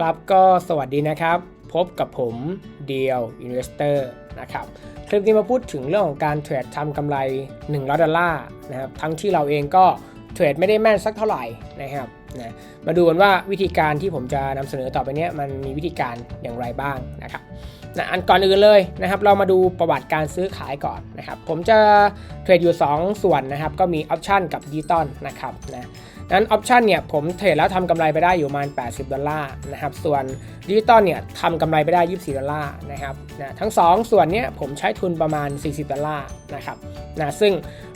ครับก็สวัสดีนะครับ พบกับผมเดียวอินเวสเตอร์นะครับคลิปนี้มาพูดถึงเรื่องของการเทรดทำกำไร 100 ดอลลาร์นะครับทั้งที่เราเองก็เทรดไม่ได้แม่นสักเท่าไหร่นะครับนะมาดูกันว่าวิธีการที่ผมจะนำเสนอต่อไปนี้มันมีวิธีการอย่างไรบ้างนะครับนะอันก่อนอื่นเลยนะครับเรามาดูประวัติการซื้อขายก่อนนะครับผมจะเทรดอยู่ 2 ส่วนนะครับก็มีออปชันกับดิจิตอลนะครับนะ นั้นออปชันเนี่ยผมเทรดแล้วทำกำไรไปได้อยู่ประมาณ 80 ดอลลาร์นะครับ ส่วนดิจิตอลเนี่ยทำกำไรไปได้ 24 ดอลลาร์นะครับนะทั้ง 2 ส่วนเนี้ยผมใช้ทุนประมาณ 40 ดอลลาร์นะครับนะซึ่ง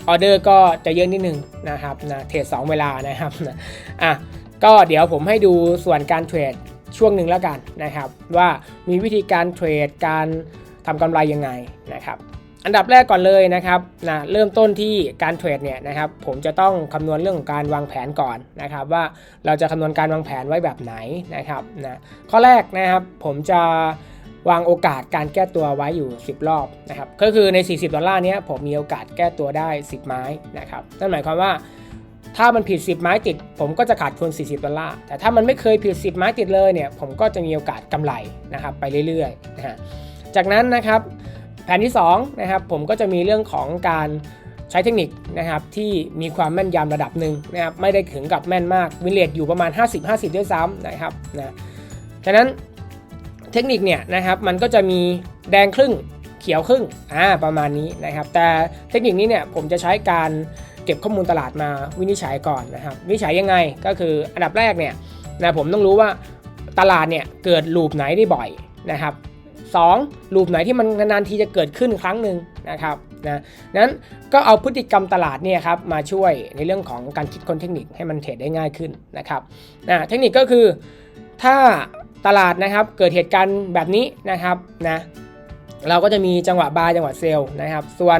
ออเดอร์ก็จะเยอะนิดนึงนะครับนะเทรด 2 เวลานะครับนะอะก็เดี๋ยวผมให้ดูส่วนการเทรดช่วงหนึ่งแล้วกันนะครับ ว่ามีวิธีการเทรดการทำกำไรยังไงนะครับ อันดับแรกก่อนเลยนะครับนะเริ่มต้นที่การเทรดเนี่ยนะครับผมจะต้องคำนวณเรื่องของการวางแผนก่อนนะครับว่าเราจะคำนวณการวางแผนไว้แบบไหนนะครับนะข้อแรกนะครับผมจะวางโอกาสการแก้ตัวไว้อยู่ 10 รอบนะครับก็คือใน 40 ดอลลาร์นี้ผมมีโอกาสแก้ตัวได้ 10 ไม้นะครับนั่นหมายความว่าถ้ามันผิด 10 ไม้ติด ผมก็จะขาดทุน 40 ดอลลาร์แต่ถ้ามันไม่เคยผิด 10 ไม้ติดเลยเนี่ยผมก็จะมีโอกาสกำไรนะครับไปเรื่อยๆนะฮะจากนั้นนะครับ แผนที่2นะครับผมก็จะมีเรื่องของการใช้เทคนิคนะครับที่มีความแม่นยำระดับหนึ่งนะครับไม่ได้ถึงกับแม่นมากวินเลทอยู่ประมาณ 50-50 ด้วยซ้ำนะครับนะฉะนั้นเทคนิคเนี่ยนะครับมันก็จะมีแดงครึ่งเขียวครึ่งอ่าประมาณนี้นะครับแต่เทคนิคนี้เนี่ยผมจะใช้การเก็บข้อมูลตลาดมาวินิจฉัยก่อนนะครับวินิจฉัยยังไงก็คืออันดับแรกเนี่ยนะผมต้องรู้ว่าตลาดเนี่ยเกิดลูปไหนได้บ่อยนะครับ 2. ลูปไหนที่มันนานๆทีจะเกิดขึ้นครั้งหนึ่งนะครับนะนั้นก็เอาพฤติกรรมตลาดเนี่ยครับมาช่วยในเรื่องของการคิดคนเทคนิคให้มันเทรดได้ง่ายขึ้นนะครับนะเทคนิคก็คือถ้าตลาดนะครับเกิดเหตุการณ์แบบนี้นะครับนะ เราก็จะมีจังหวะบายจังหวะเซลล์นะครับ ส่วน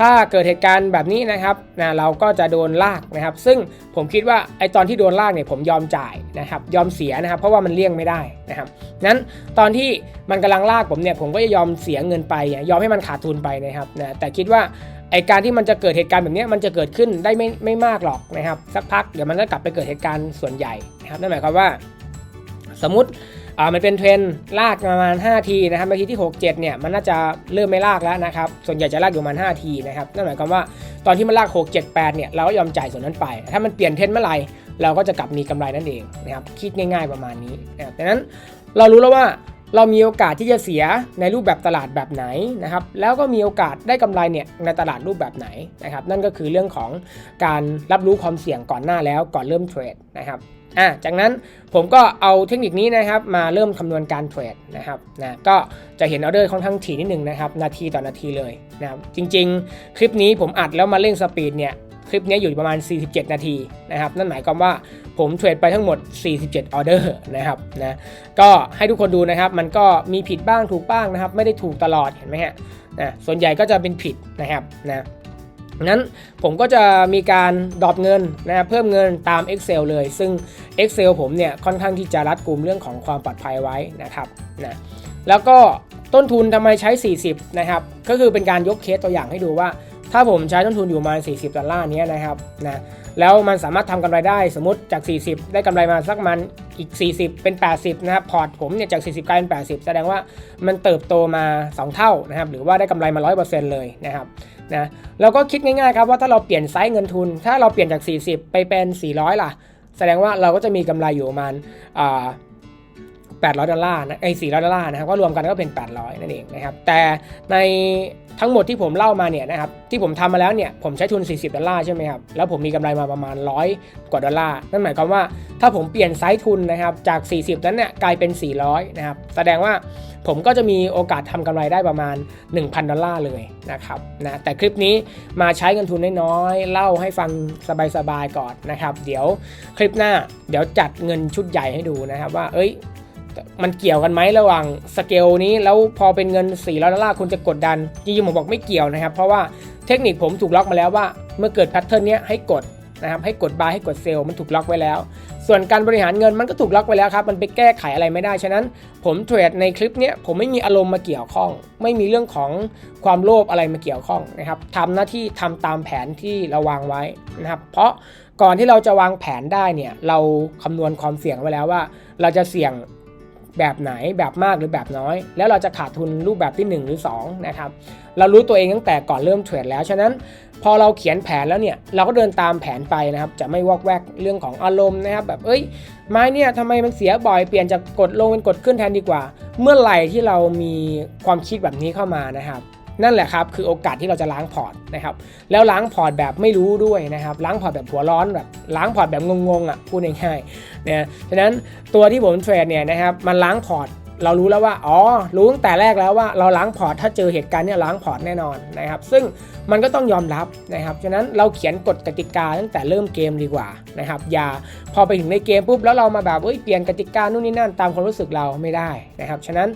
ถ้าเกิดเหตุการณ์แบบนี้นะครับนะเราก็จะโดนลากนะครับ ซึ่งผมคิดว่าไอตอนที่โดนลากเนี่ยผมยอมจ่ายนะครับ ยอมเสียนะครับ เพราะว่ามันเลี่ยงไม่ได้นะครับนั้นตอนที่มันกำลังลากผมเนี่ยผมก็จะยอมเสียเงินไป ยอมให้มันขาดทุนไปนะครับนะแต่คิดว่าไอการที่มันจะเกิดเหตุการณ์แบบนี้มันจะเกิดขึ้นได้ไม่ไม่มากหรอกนะครับ สักพักเดี๋ยวมันก็กลับไปเกิดเหตุการณ์ส่วนใหญ่นะครับนั่นหมายความว่า สมมติ อ่ามันเป็นเทรนลากประมาณ 5 ทีนะครับนาทีที่ 6 7 เนี่ยมันน่าจะเริ่มไม่ลากแล้วนะครับส่วนใหญ่จะลากอยู่ประมาณ 5 ทีนะครับนั่นหมายความว่าตอนที่มันลาก 6 7 8 เนี่ยเราก็ยอมจ่ายส่วนนั้นไป ถ้ามันเปลี่ยนเทรนเมื่อไหร่เราก็จะกลับมีกำไรนั่นเองนะครับคิดง่าย ๆประมาณนี้นะครับดังนั้นเรารู้แล้วว่าเรามีโอกาสที่จะเสียในรูปแบบตลาดแบบไหนนะครับ แล้วก็มีโอกาสได้กำไรเนี่ยในตลาดรูปแบบไหนนะครับ นั่นก็คือเรื่องของการรับรู้ความเสี่ยงก่อนหน้าแล้วก่อนเริ่มเทรดนะครับ อะจากนั้นผมก็เอาเทคนิคนี้นะครับมาเริ่มคำนวณการเทรดนะครับนะก็จะเห็นออเดอร์ค่อนข้างถี่นิดนึงนะครับนาทีต่อนาทีเลยนะครับจริง ๆ คลิปนี้ผมอัดแล้วมาเร่งสปีดเนี่ยคลิปนี้อยู่ประมาณ 47 นาทีนะครับ นั่นหมายความว่าผมเทรดไปทั้งหมด 47 ออเดอร์นะครับนะก็ให้ทุกคนดูนะครับ มันก็มีผิดบ้างถูกบ้างนะครับ ไม่ได้ถูกตลอดเห็นไหมฮะนะส่วนใหญ่ก็จะเป็นผิดนะครับนะ นั้นผมก็จะมีการดรอปเงินนะครับเพิ่มเงินตาม Excel เลย ซึ่ง Excel ผมเนี่ยค่อนข้างที่จะรัดกุมเรื่องของความปลอดภัยไว้นะครับนะแล้วก็ต้นทุนทำไมใช้ 40 นะครับ ก็คือเป็นการยกเคสตัวอย่างให้ดูว่า ถ้าผมใช้ต้นทุนอยู่ประมาณ 40 ดอลลาร์นี้นะครับนะแล้วมันสามารถทำกำไรได้สมมติจาก 40 ได้กำไรมาสักมันอีก 40 เป็น 80 นะครับ พอร์ตผมเนี่ยจาก 40 กลายเป็น 80 แสดงว่ามันเติบโตมา 2 เท่านะครับ หรือว่าได้กำไรมา 100%เลยนะครับ นะเราก็คิดง่ายๆครับว่าถ้าเราเปลี่ยนไซส์เงินทุน ถ้าเราเปลี่ยนจาก 40 ไปเป็น 400 ล่ะ แสดงว่าเราก็จะมีกำไรอยู่ประมาณอ่า 800 ดอลลาร์นะไอ้400 ดอลลาร์นะครับก็รวมกันก็เป็น 800 นั่นเองนะครับแต่ในทั้งหมดที่ผมเล่ามาเนี่ยนะครับที่ผมทำมาแล้วเนี่ยผมใช้ทุน 40 ดอลลาร์ใช่ไหมครับแล้วผมมีกำไรมาประมาณ 100 กว่าดอลลาร์นั่นหมายความว่าถ้าผมเปลี่ยนไซส์ทุนนะครับจาก 40 นั้นเนี่ยกลายเป็น 400 นะครับแสดงว่าผมก็จะมีโอกาสทำกำไรได้ประมาณ 1,000 ดอลลาร์เลยนะครับนะแต่คลิปนี้มาใช้เงินทุนน้อยๆเล่าให้ฟังสบายๆก่อนนะครับ เดี๋ยวคลิปหน้าเดี๋ยวจัดเงินชุดใหญ่ให้ดูนะครับว่าเอ้ย มันเกี่ยวกันไหมระหว่างสเกลนี้แล้วพอเป็นเงิน400ดอลลาร์คุณจะกดดันจริงๆผมบอกไม่เกี่ยวนะครับ เพราะว่าเทคนิคผมถูกล็อกมาแล้วว่า เมื่อเกิดแพทเทิร์นนี้ให้กดนะครับให้กดบายให้กดเซลล์มันถูกล็อกไว้แล้ว ส่วนการบริหารเงินมันก็ถูกล็อกไว้แล้วครับ มันไปแก้ไขอะไรไม่ได้ ฉะนั้นผมเทรดในคลิปนี้ผมไม่มีอารมณ์มาเกี่ยวข้อง ไม่มีเรื่องของความโลภอะไรมาเกี่ยวข้องนะครับทำหน้าที่ทำตามแผนที่เราวางไว้นะครับ เพราะก่อนที่เราจะวางแผนได้เนี่ยเราคำนวณความเสี่ยงไว้แล้วว่า เราจะเสี่ยง แบบไหนแบบมากหรือแบบน้อย แล้วเราจะขาดทุนรูปแบบที่ 1 หรือ 2 นะครับ เรารู้ตัวเองตั้งแต่ก่อนเริ่มเทรดแล้ว ฉะนั้นพอเราเขียนแผนแล้วเนี่ย เราก็เดินตามแผนไปนะครับ จะไม่วอกแวกเรื่องของอารมณ์นะครับ แบบเอ้ยไม้เนี่ยทำไมมันเสียบ่อยเปลี่ยนจากกดลงเป็นกดขึ้นแทนดีกว่า เมื่อไหร่ที่เรามีความคิดแบบนี้เข้ามานะครับ นั่นแหละครับคือโอกาสที่เราจะล้างพอร์ตนะครับแล้วล้างพอร์ตแบบไม่รู้ด้วยนะครับล้างพอร์ตแบบหัวร้อนแบบล้างพอร์ตแบบงงๆอะพูดง่ายๆนะฉะนั้นตัวที่ผมเทรดเนี่ยนะครับมันล้างพอร์ตเรารู้แล้วว่า อ๋อ รู้ตั้งแต่แรกแล้วว่าเราล้างพอร์ต ถ้าเจอเหตุการณ์เนี่ยล้างพอร์ตแน่นอนนะครับ ซึ่งมันก็ต้องยอมรับนะครับ ฉะนั้นเราเขียนกฎกติกาตั้งแต่เริ่มเกมดีกว่านะครับ อย่าพอไปถึงในเกมปุ๊บแล้วเรามาแบบเอ้ยเปลี่ยนกติกานู่นนี่นั่นตามความรู้สึกเราไม่ได้นะครับ ฉะนั้น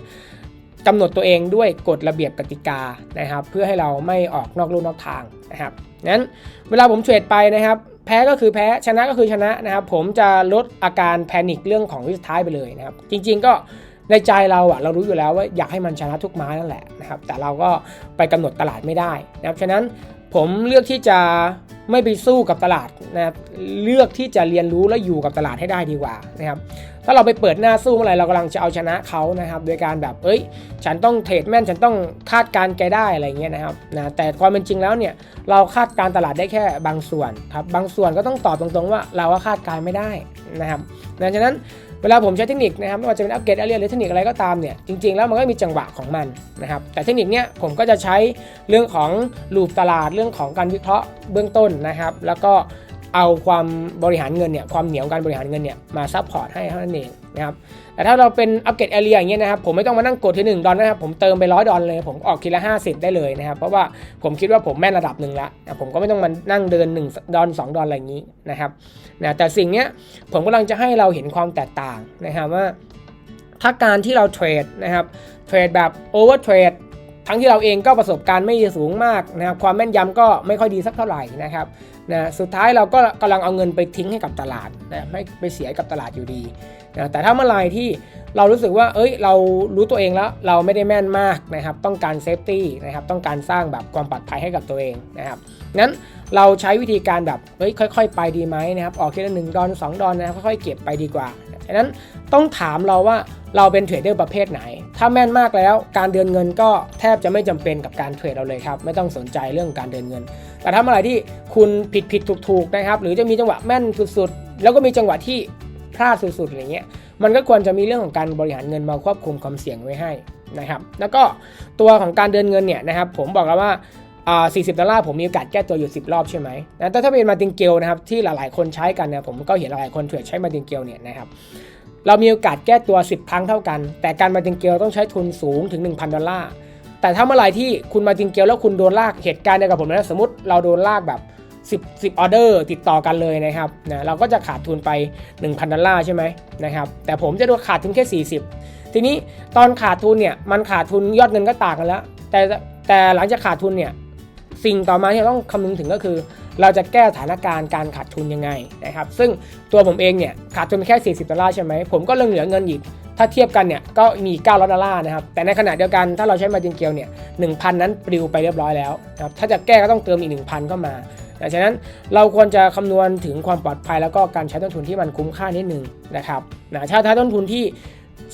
กำหนดตัวเองด้วยกฎระเบียบกติกานะครับ เพื่อให้เราไม่ออกนอกลู่นอกทางนะครับงั้นเวลาผมเทรดไปนะครับ แพ้ก็คือแพ้ชนะก็คือชนะนะครับ ผมจะลดอาการแพนิคเรื่องของวิสุท้ายไปเลยนะครับ จริง ๆ ก็ในใจเราอะเรารู้อยู่แล้วว่าอยากให้มันชนะทุกไม้นั่นแหละนะครับ แต่เราก็ไปกำหนดตลาดไม่ได้นะครับฉะนั้นผมเลือกที่จะ ไม่ไปสู้กับตลาดนะครับเลือกที่จะเรียนรู้และอยู่กับตลาดให้ได้ดีกว่านะครับถ้าเราไปเปิดหน้าสู้เมื่อไหร่เรากำลังจะเอาชนะเขานะครับโดยการแบบเอ้ย ฉันต้องเทรดแม่นฉันต้องคาดการณ์แกได้อะไรเงี้ยนะครับนะแต่ความเป็นจริงแล้วเนี่ยเราคาดการตลาดได้แค่บางส่วนครับบางส่วนก็ต้องตอบตรงๆว่าเราคาดการไม่ได้นะครับนะฉะนั้น เวลาผมใช้เทคนิคนะครับไม่ว่าจะเป็นอัปเกรดแอเรียหรือเทคนิคอะไรก็ตามเนี่ยจริงๆแล้วมันก็มีจังหวะของมันนะครับแต่เทคนิคเนี้ยผมก็จะใช้เรื่องของลูปตลาดเรื่องของการวิเคราะห์เบื้องต้นนะครับ แล้วก็ เอาความบริหารเงินเนี่ยความเหนียวการบริหารเงินเนี่ยมาซัพพอร์ตให้เท่านั้นเองนะครับแต่ถ้าเราเป็นอัปเกรดแอเรียอย่างเงี้ยนะครับผมไม่ต้องมานั่งกดทีหนึ่งดอลนะครับผมเติมไปร้อยดอลเลย ผมออกทีละ 50 ได้เลยนะครับ เพราะว่าผมคิดว่าผมแม่นระดับหนึ่งแล้วนะผมก็ไม่ต้องมานั่งเดิน 1 ดอล2ดอลอะไรอย่างนี้นะครับนะแต่สิ่งเนี้ยผมกำลังจะให้เราเห็นความแตกต่างนะครับว่าถ้าการที่เราเทรดนะครับเทรดแบบโอเวอร์เทรด ทั้งที่เราเองก็ประสบการณ์ไม่สูงมากนะครับความแม่นยำก็ไม่ค่อยดีสักเท่าไหร่นะครับนะสุดท้ายเราก็กำลังเอาเงินไปทิ้งให้กับตลาดนะไม่ไปเสียกับตลาดอยู่ดีนะแต่ถ้าเมื่อไหร่ที่เรารู้สึกว่าเอ้ยเรารู้ตัวเองแล้วเราไม่ได้แม่นมากนะครับต้องการเซฟตี้นะครับต้องการสร้างแบบความปลอดภัยให้กับตัวเองนะครับงั้นเราใช้วิธีการแบบเฮ้ยค่อย ๆ ไปดีไหมนะครับออกทีละหนึ่งดอนสองดอนนะครับค่อยๆเก็บไปดีกว่า ฉะนั้นต้องถามเราว่าเราเป็นเทรดเดอร์ประเภทไหน ถ้าแม่นมากแล้วการเดินเงินก็แทบจะไม่จำเป็นกับการเทรดเราเลยครับ ไม่ต้องสนใจเรื่องการเดินเงิน แต่ถ้าเมื่อไหร่ที่คุณผิดผิดถูกถูกนะครับ หรือจะมีจังหวะแม่นสุดๆ แล้วก็มีจังหวะที่พลาดสุดๆอะไรเงี้ย มันก็ควรจะมีเรื่องของการบริหารเงินมาควบคุมความเสี่ยงไว้ให้นะครับ แล้วก็ตัวของการเดินเงินเนี่ยนะครับ ผมบอกแล้วว่า อ่า40 ดอลลาร์ผมมีโอกาสแก้ตัวอยู่ 10 รอบใช่ไหมนะแต่ถ้าเป็นมาติงเกลนะครับที่หลายๆ คนใช้กันเนี่ยผมก็เห็นหลายๆคนเทรดใช้มาติงเกลเนี่ยนะครับเรามีโอกาสแก้ตัว 10 ครั้งเท่ากัน แต่การมาติงเกลต้องใช้ทุนสูงถึง 1,000 ดอลลาร์ แต่ถ้าเมื่อไหร่ที่คุณมาติงเกลแล้วคุณโดนลากเหตุการณ์เดียวกับผมนะสมมติเราโดนลากแบบ10 10ออเดอร์ติดต่อกันเลยนะครับนะเราก็จะขาดทุนไป 1,000 ดอลลาร์ใช่ไหมนะครับแต่ผมจะโดนขาดทุนแค่ 40 ทีนี้ตอนขาดทุนเนี่ยมันขาดทุนยอดเงินก็ต่างกันแล้ว แต่แต่หลังจากขาดทุนเนี่ย สิ่งต่อมาที่เราต้องคำนึงถึงก็คือ เราจะแก้สถานการณ์การขาดทุนยังไงนะครับ ซึ่งตัวผมเองเนี่ยขาดทุนแค่ 40 ดอลลาร์ใช่ไหม ผมก็เรื่องเหลือเงินอีก ถ้าเทียบกันเนี่ยก็มี9ดอลลาร์นะครับ แต่ในขณะเดียวกันถ้าเราใช้มาจินเกลเนี่ย1,000 นั้นปลิวไปเรียบร้อยแล้วนะครับ ถ้าจะแก้ก็ต้องเติมอีก 1,000 เข้ามาดังนั้นเราควรจะคำนวณถึงความปลอดภัยแล้วก็การใช้ต้นทุนที่มันคุ้มค่านิดนึงนะครับนะถ้าถ้ต้นทุนที่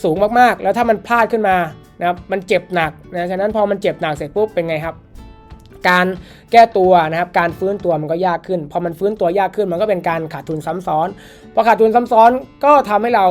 สูงมากๆ แล้วถ้ามันพลาดขึ้นมานะครับมันเจ็บหนักนะฉะนั้นพอมันเจ็บหนักเสร็จปุ๊บเป็นไงครับ การแก้ตัวนะครับการฟื้นตัวมันก็ยากขึ้น พอมันฟื้นตัวยากขึ้นมันก็เป็นการขาดทุนซ้ำซ้อนพอขาดทุนซ้ำซ้อนก็ทำให้เรา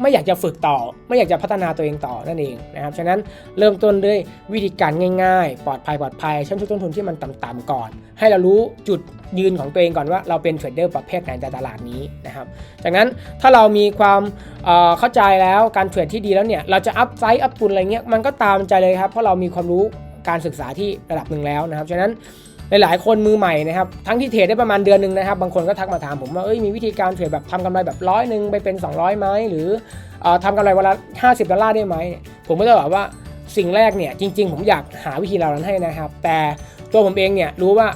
ไม่อยากจะฝึกต่อ ไม่อยากจะพัฒนาตัวเองต่อนั่นเองนะครับฉะนั้นเริ่มต้นด้วยวิธีการง่ายๆ ปลอดภัยปลอดภัยชั้นชดต้นทุนที่มันต่ำๆก่อน ให้เรารู้จุดยืนของตัวเองก่อนว่าเราเป็นเทรดเดอร์ประเภทไหนในตลาดนี้นะครับจากนั้นถ้าเรามีความเเข้าใจแล้วการเทรดที่ดีแล้วเนี่ยเราจะอัพไซด์อัพทุนอะไรเงี้ยมันก็ตามใจเลยครับเพราะเรามีความรู้ การศึกษาที่ระดับหนึ่งแล้วนะครับ ฉะนั้นหลายๆ คนมือใหม่นะครับ ทั้งที่เทรดได้ประมาณเดือนหนึ่งนะครับ บางคนก็ทักมาถามผมว่าเอ้ยมีวิธีการเทรดแบบทำกำไรแบบร้อยหนึ่งไปเป็น 200ไหมหรือออทำกำไรวันละ50 ดอลลาร์ได้ไหม ผมก็จะบอกว่าสิ่งแรกเนี่ยจริง ๆ ผมอยากหาวิธีเหล่านั้นให้นะครับ แต่ตัวผมเองเนี่ยรู้ว่า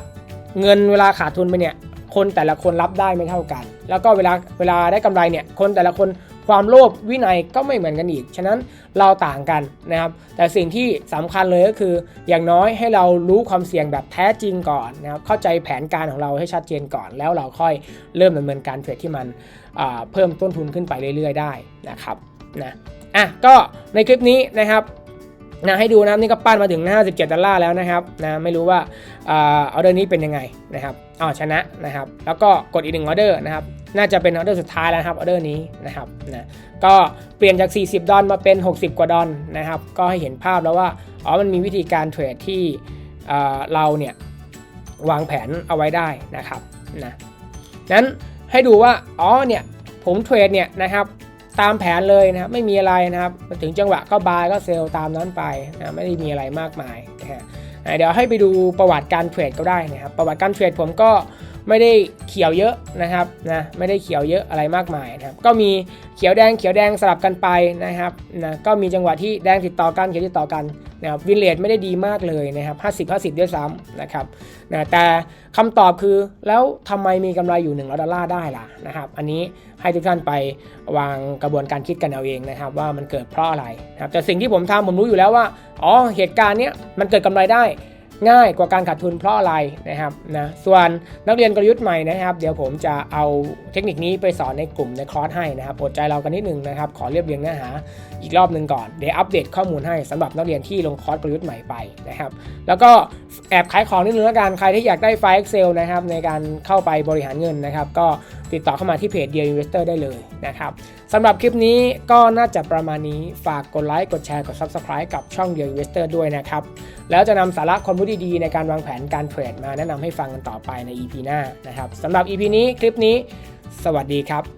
เงินเวลาขาดทุนไปเนี่ยคนแต่ละคนรับได้ไม่เท่ากัน แล้วก็เวลาเวลาได้กำไรเนี่ยคนแต่ละคน ความโลภวินัยก็ไม่เหมือนกันอีก ฉะนั้นเราต่างกันนะครับ แต่สิ่งที่สำคัญเลยก็คือ อย่างน้อยให้เรารู้ความเสี่ยงแบบแท้จริงก่อนนะครับ เข้าใจแผนการของเราให้ชัดเจนก่อน แล้วเราค่อยเริ่มดำเนินการเทรดที่มันเพิ่มต้นทุนขึ้นไปเรื่อย ๆ ได้นะครับนะอะก็ในคลิปนี้นะครับ นะให้ดูนะครับนี่ก็ปั้นมาถึง 57ดอลลาร์แล้วนะครับนะไม่รู้ว่าออเดอร์นี้เป็นยังไงนะครับอ๋อชนะนะครับ แล้วก็กดอีกหนึ่งออเดอร์นะครับน่าจะเป็นออเดอร์สุดท้ายแล้วครับออเดอร์นี้นะครับนะก็เปลี่ยนจาก 40 ดอลมาเป็น 60 กว่าดอลนะครับก็ให้เห็นภาพแล้วว่าอ๋อมันมีวิธีการเทรดที่อ่อเราเนี่ยวางแผนเอาไว้ได้นะครับนะนั้นให้ดูว่าอ๋อเนี่ยผมเทรดเนี่ยนะครับ ตามแผนเลยนะครับไม่มีอะไรนะครับมาถึงจังหวะก็บายก็เซลล์ตามนั้นไปนะไม่ได้มีอะไรมากมายนะฮะเดี๋ยวให้ไปดูประวัติการเทรดก็ได้นะครับประวัติการเทรดผมก็ ไม่ได้เขียวเยอะนะครับนะไม่ได้เขียวเยอะอะไรมากมายนะครับก็มีเขียวแดงเขียวแดงสลับกันไปนะครับนะก็มีจังหวะที่แดงติดต่อกันเขียวติดต่อกันนะครับวินเลทไม่ได้ดีมากเลยนะครับ50 50 ด้วยซ้ำนะครับนะแต่คำตอบคือแล้วทำไมมีกำไรอยู่1 0 0ดอลลาร์ได้ล่ะนะครับอันนี้ให้ทุกท่านไปวางกระบวนการคิดกันเอาเองนะครับว่ามันเกิดเพราะอะไรนะครับแต่สิ่งที่ผมทำผมรู้อยู่แล้วว่าอ๋อเหตุการณ์เนี้ยมันเกิดกำไรได้ ง่ายกว่าการขาดทุนเพราะอะไรนะครับนะส่วนนักเรียนกลยุทธ์ใหม่นะครับ เดี๋ยวผมจะเอาเทคนิคนี้ไปสอนในกลุ่มในคอร์สให้นะครับอดใจเรากันนิดนึงนะครับ ขอเรียบเรียงเนื้อหาอีกรอบหนึ่งก่อนเดี๋ยวอัปเดตข้อมูลให้สำหรับนักเรียนที่ลงคอร์สกลยุทธ์ใหม่ไปนะครับ แล้วก็แอบขายของนิดนึงแล้วกันใครที่อยากได้ไฟล์ Excel นะครับในการเข้าไปบริหารเงินนะครับ ก็ติดต่อเข้ามาที่เพจ Dear Investor ได้เลยนะครับสำหรับคลิปนี้ก็น่าจะประมาณนี้ฝากกดไลค์กดแชร์กด Subscribe กับช่อง Dear Investor ด้วยนะครับ แล้วจะนำสาระความรู้ดีๆ ในการวางแผนการเทรดมาแนะนำให้ฟังกันต่อไปใน EP หน้านะครับสำหรับ EP นี้คลิปนี้ สวัสดีครับ